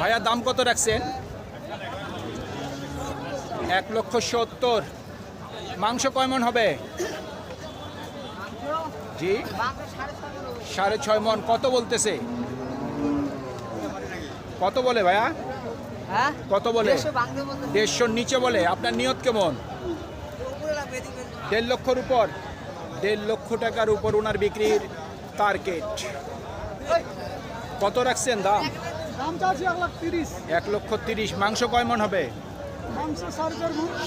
ভাইয়া দাম কত রাখছেন? এক লক্ষ সত্তর। মাংস কয় মন হবে? জি? সাড়ে ছয় মন। কত বলতেছে? কত বলে ভাইয়া? হ্যাঁ? কত বলে? দেড়শোর নিচে বলে। আপনার নিয়ত কেমন? দেড় লক্ষর উপর। দেড় লক্ষ টাকার উপর ওনার বিক্রির টার্গেট কত রাখছেন দাম? এক লক্ষ তিরিশ। মাংস কয় মন হবে?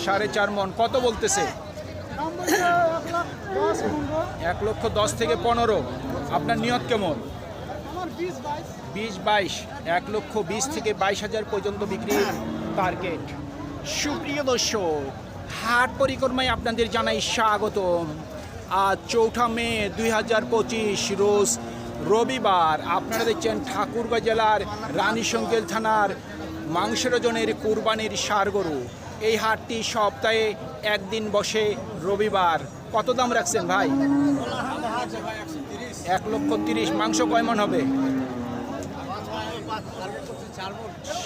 সাড়ে চার মন। কত বলতেছে? এক লক্ষ দশ থেকে পনেরো। আপনার নিয়ত কেমন? বিশ বাইশ। এক লক্ষ বিশ থেকে বাইশ হাজার পর্যন্ত বিক্রির টার্গেট সুপ্রিয় দর্শক হাট পরিক্রমায় আপনাদের জানাই স্বাগতম। আজ চৌঠা মে দুই হাজার পঁচিশ রোজ রবিবার আপনারা দেখছেন ঠাকুরগাঁ জেলার রানীশঙ্কেল থানার মাংসের ওজনের কুরবানির সার গরু। এই হাটটি সপ্তাহে একদিন বসে রবিবার। কত দাম রাখছেন ভাই? এক লক্ষ তিরিশ। মাংস কয় মন হবে?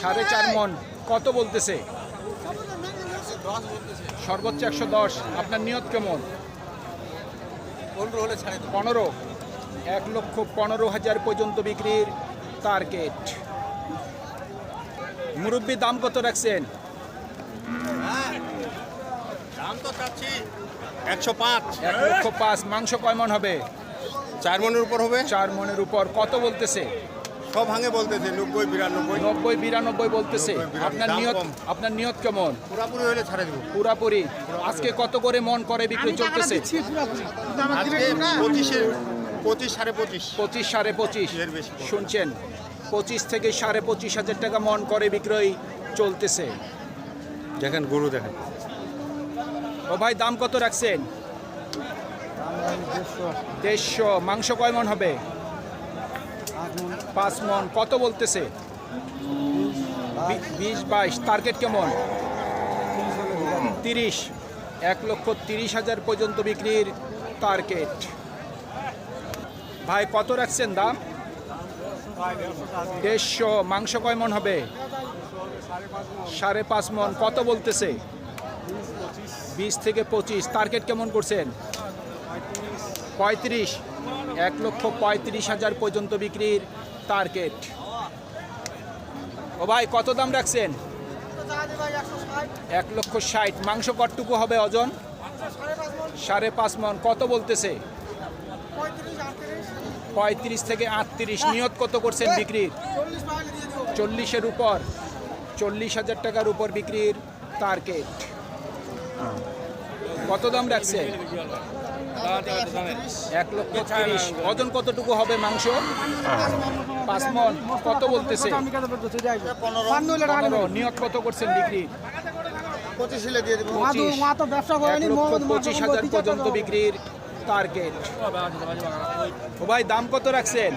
সাড়ে চার মন। কত বলতেছে? সর্বোচ্চ একশো দশ। আপনার নিয়ত কেমন? পনেরো। এক লক্ষ পনেরো হাজার পর্যন্ত বিক্রির টার্গেট। মুরব্বী দাম কত রাখছেন? দাম তো চাচ্ছি একশো পাঁচ। এক লক্ষ পাঁচ মাংস কয় মন হবে? চার মনের উপর হবে। চার মনের উপর কত বলতেছে? সব ভাঙে বলতেছে নব্বই বিরানব্বই। নব্বই বিরানব্বই বলতেছে। আপনার নিয়ত আপনার নিয়ত কেমন? পুরাপুরি হলে ছাড়ে দেবো। পুরাপুরি। আজকে কত করে মন করে বিক্রি চলতেছে? আজকে পঁচিশের পঁচিশ সাড়ে পঁচিশ। পঁচিশ সাড়ে পঁচিশ। শুনছেন? পঁচিশ থেকে সাড়ে পঁচিশ হাজার টাকা মন করে বিক্রয় চলতেছে। দেখেন গরু দেখেন। ও ভাই দাম কত রাখছেন? দেড়শো। মাংস কয় মন হবে? পাঁচ মন। কত বলতেছে? বিশ বাইশ। টার্গেট কেমন? তিরিশ। এক লক্ষ তিরিশ হাজার পর্যন্ত বিক্রির টার্গেট ভাই, কত রাখছেন দাম? দেড়শো। মাংস কয় মন হবে? সাড়ে পাঁচ মন। কত বলতেছে? বিশ থেকে পঁচিশ। টার্গেট কেমন করছেন? পঁয়ত্রিশ। এক লক্ষ পঁয়ত্রিশ হাজার পর্যন্ত বিক্রির টার্গেট। ও ভাই, কত দাম রাখছেন? এক লক্ষ ষাট। মাংস কটটুকু হবে ওজন? সাড়ে পাঁচ মন। কত বলতেছে? পঁয়ত্রিশ থেকে আটত্রিশ। নিয়ত কত করছেন বিক্রির? চল্লিশের উপর চল্লিশ হাজার টাকার উপর বিক্রির টার্গেট কত দাম রাখছে? এক লক্ষ তিরিশ। ওজন কতটুকু হবে মাংস? পাঁচ মন কত বলতেছে? নিয়ত কত করছেন বিক্রি পঁচিশ হাজার পর্যন্ত বিক্রির টার্গেট। ও ভাই, দাম কত রাখছেন?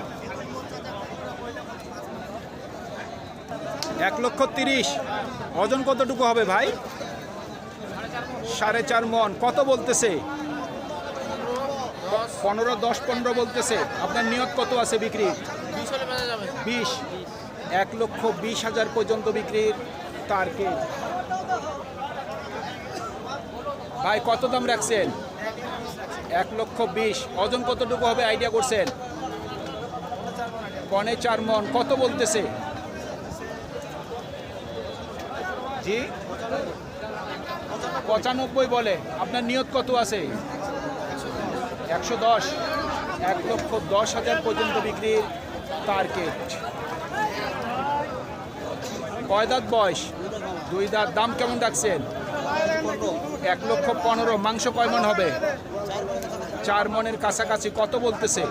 এক লক্ষ তিরিশ। ওজন কতটুকু হবে ভাই? সাড়ে চার মন। কত বলতেছে? পনেরো, দশ, পনেরো বলতেছে। আপনার নিয়ত কত আছে বিক্রি বিশ। এক লক্ষ বিশ হাজার পর্যন্ত বিক্রির টার্গেট। ভাই, কত দাম রাখছেন? এক লক্ষ বিশ। ওজন কতটুকু হবে আইডিয়া করছেন? পনে চার মন, কত বলতেছে? জি? পঁচানব্বই বলে। আপনার নিয়ত কত আছে? একশো দশ। এক লক্ষ দশ হাজার পর্যন্ত বিক্রির টার্গেট কয় দাঁত বয়স? দুই দাঁত। দাম কেমন রাখছেন? এক লক্ষ পনেরো। মাংস কয় মন হবে? চার মনের কাছাকাছি কত বলতেছে?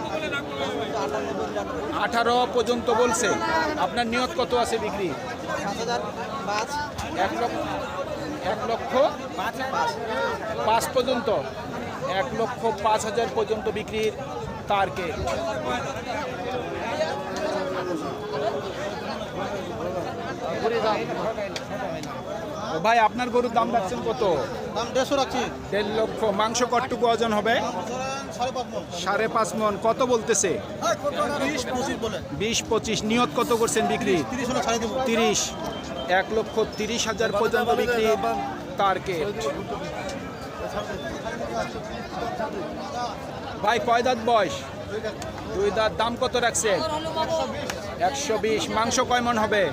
আঠারো পর্যন্ত বলছে। আপনার নিয়ত কত আছে বিক্রি এক লক্ষ এক লক্ষ পাঁচ পর্যন্ত। এক লক্ষ পাঁচ হাজার পর্যন্ত বিক্রির ও ভাই, আপনার গরুর দাম রাখছেন কত? দাম দেড়শো রাখছি। দেড় লক্ষ। মাংস কটটুকু ওজন হবে? সাড়ে পাঁচ মন। কত বলতেছে? বিশ পঁচিশ। নিয়ত কত করছেন বিক্রি? তিরিশ এক লক্ষ তিরিশ হাজার পর্যন্ত বিক্রির টার্গেট। ভাই কয় দাঁত বয়স? দুই দাঁত। দাম কত রাখছেন? একশো বিশ। মাংস কয় মন হবে?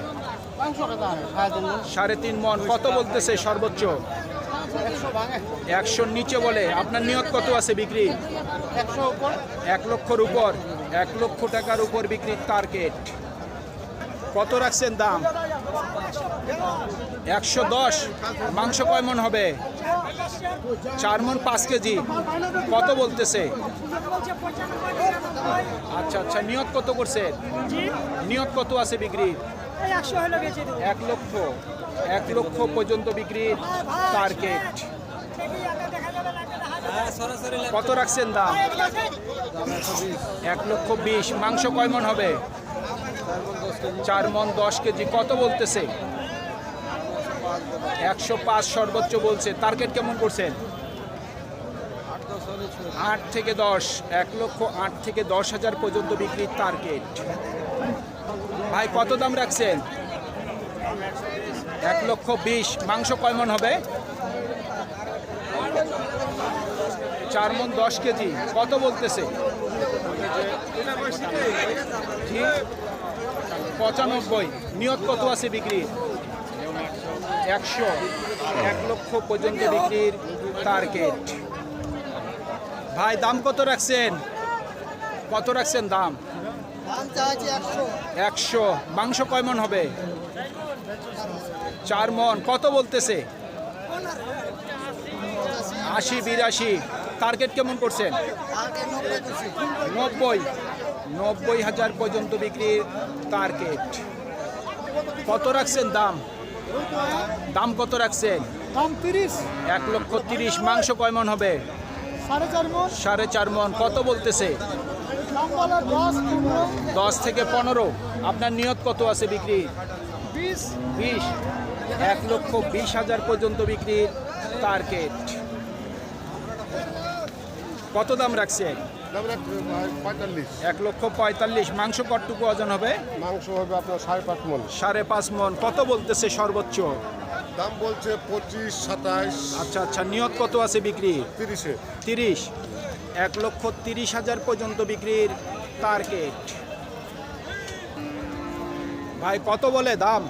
সাড়ে তিন মন। কত বলতেছে সর্বোচ্চ? একশোর নিচে বলে। আপনার নিয়ত কত আছে বিক্রি? এক লক্ষর উপর। এক লক্ষ টাকার উপর বিক্রির টার্গেট কত রাখছেন দাম? একশো দশ। মাংস কয় মন হবে? চার মন পাঁচ কেজি। কত বলতেছে? আচ্ছা আচ্ছা নিয়ত কত করছে? নিয়ত কত আছে বিক্রি এক লক্ষ। এক লক্ষ পর্যন্ত বিক্রির টার্গেট কত রাখছেন দাম? এক লক্ষ বিশ। মাংস কয় মন হবে? চার মন দশ কেজি। কত বলতেছে? একশো পাঁচ সর্বোচ্চ বলছে। টার্গেট কেমন করছেন? আট থেকে দশ। এক লক্ষ আট থেকে দশ হাজার পর্যন্ত বিক্রির টার্গেট ভাই, কত দাম রাখছেন? এক লক্ষ বিশ। মাংস কয় মন হবে? চার মন দশ কেজি। কত বলতেছে? পঁচানব্বই। নিয়ত কত আছে বিক্রির একশো। এক লক্ষ পর্যন্ত বিক্রির টার্গেট ভাই, দাম কত রাখছেন? কত রাখছেন দাম? একশো। মাংস কয় মন হবে? চার মন। কত বলতেছে? আশি বিরাশি। টার্গেট কেমন করছেন? নব্বই নব্বই। হাজার পর্যন্ত বিক্রির টার্গেট কত রাখছেন দাম? দাম কত রাখছেন? দাম তিরিশ। এক লক্ষ তিরিশ। মাংস কয় মন হবে? সাড়ে চার মন। সাড়ে চার মন। কত বলতেছে? দশ থেকে পনেরো। আপনার নিয়ত কত আছে বিক্রি? বিশ। এক লক্ষ বিশ হাজার পর্যন্ত বিক্রির টার্গেট কত দাম রাখছি? এক লক্ষ পঁয়তাল্লিশ। মাংস কটটুকু ওজন হবে? মাংস হবে আপনার সাড়ে পাঁচ মন। সাড়ে পাঁচ মন। কত বলতেছে সর্বোচ্চ? দাম বলছে পঁচিশ সাতাইশ। আচ্ছা আচ্ছা। নিয়ত কত আছে বিক্রি? তিরিশে। তিরিশ। এক লক্ষ তিরিশ হাজার পর্যন্ত বিক্রির টার্গেট। ভাই কত বলে দাম?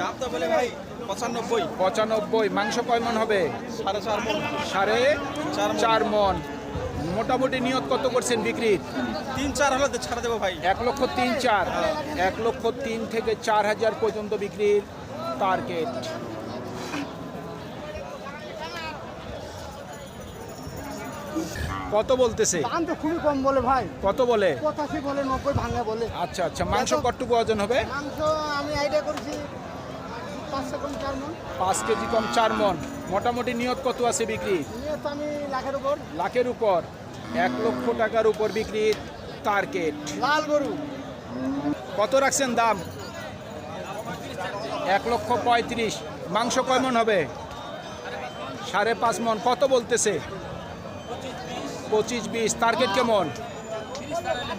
দাম তো বলে ভাই পঁচানব্বই। পঁচানব্বই। মাংস কয় মন হবে? সাড়ে চার মন। সাড়ে চার মন। মোটামুটি নিয়ত কত করছেন বিক্রির? তিন চার হলে তো ছাড়ে দেবো ভাই। এক লক্ষ তিন চার। এক লক্ষ তিন থেকে চার হাজার পর্যন্ত বিক্রির টার্গেট। কত বলতেছে? দাম তো খুবই কম বলে ভাই। কত বলে? পঁচাশি বলে নব্বই ভাঙা বলে। আচ্ছা আচ্ছা মাংস কটটুকু ওজন হবে? মাংস আমি আইডিয়া করেছি পাঁচ কেজি কম চার মন মোটামুটি নিয়ত কত আছে বিক্রি? নিয়ে তো আমি লাখের উপর। লাখের উপর। এক লক্ষ টাকার উপর বিক্রির টার্গেট। লাল গরু। কত রাখছেন দাম? এক লক্ষ পঁয়ত্রিশ। মাংস কয় মন হবে? সাড়ে পাঁচ মন কত বলতেছে? পঁচিশ বিশ টার্গেট কেমন?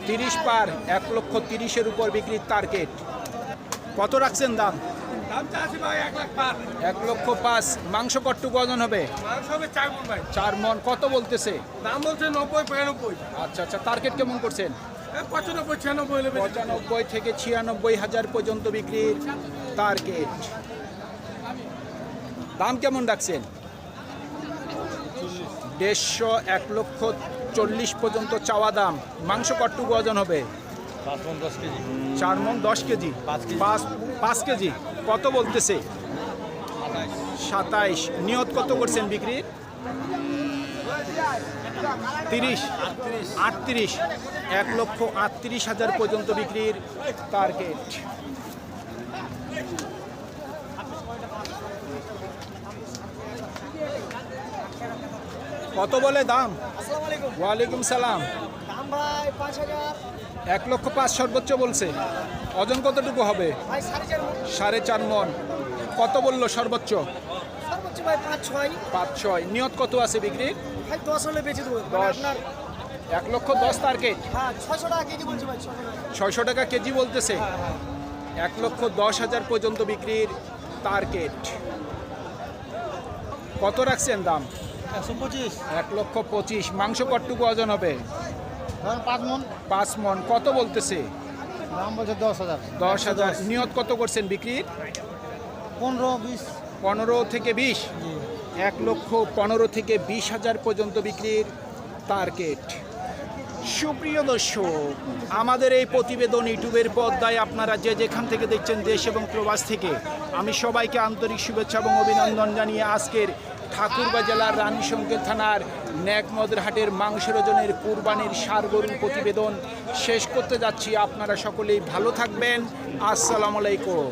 তিরিশ পার, এক লক্ষ তিরিশের উপর বিক্রির টার্গেট কত রাখছেন দাম? এক লক্ষ পাঁচ, মাংস কটটুকু ওজন হবে? চার মন, কত বলতেছে? দাম বলছে নব্বই আচ্ছা আচ্ছা টার্গেট কেমন করছেন? পঁচানব্বই ছিয়ানব্বই পঁচানব্বই থেকে ছিয়ানব্বই হাজার পর্যন্ত বিক্রির টার্গেট দাম কেমন রাখছেন? দেড়শো এক লক্ষ চল্লিশ পর্যন্ত চাওয়া দাম। মাংস কটটুকু ওজন হবে? চার মন দশ কেজি। পাঁচ কেজি। কত বলতেছে? সাতাইশ। নিয়ত কত করছেন বিক্রির তিরিশ। আটত্রিশ। এক লক্ষ আটত্রিশ হাজার পর্যন্ত বিক্রির টার্গেট কত বলে দাম? ওয়ালাইকুম সালাম। এক লক্ষ পাঁচ সর্বোচ্চ বলছে। ওজন কতটুকু হবে? সাড়ে চার মন। কত বলল সর্বোচ্চ? পাঁচ ছয়। নিয়ত কত আছে বিক্রির ভাই দশ হলে বেঁচে দেবো। মানে। এক লক্ষ দশ টার্গেট হ্যাঁ ছয়শো টাকা কেজি টাকা। ছয়শো টাকা কেজি বলতেছে। হ্যাঁ হ্যাঁ। এক লক্ষ দশ হাজার পর্যন্ত বিক্রির টার্গেট কত রাখছেন দাম? এক লক্ষ পঁচিশ। মাংস কটটুকু ওজন হবে? পাঁচ মন। পাঁচ মন। কত বলতেছে? দাম বলছে দশ হাজার। দশ হাজার। নিয়ত কত করছেন বিক্রির? পনেরো বিশ। পনেরো থেকে বিশ? এক লক্ষ পনেরো থেকে বিশ হাজার পর্যন্ত বিক্রির টার্গেট। সুপ্রিয় দর্শক আমাদের এই প্রতিবেদন ইউটিউবের পর্দায় আপনারা যে যেখান থেকে দেখছেন দেশ এবং প্রবাস থেকে আমি সবাইকে আন্তরিক শুভেচ্ছা এবং অভিনন্দন জানিয়ে আজকের ঠাকুরবা জেলার রানীশঙ্কের থানার ন্যাকমদের হাটের মাংসের ওজনের কুরবানির সার গরুর প্রতিবেদন শেষ করতে যাচ্ছি। আপনারা সকলেই ভালো থাকবেন। আসসালামু আলাইকুম।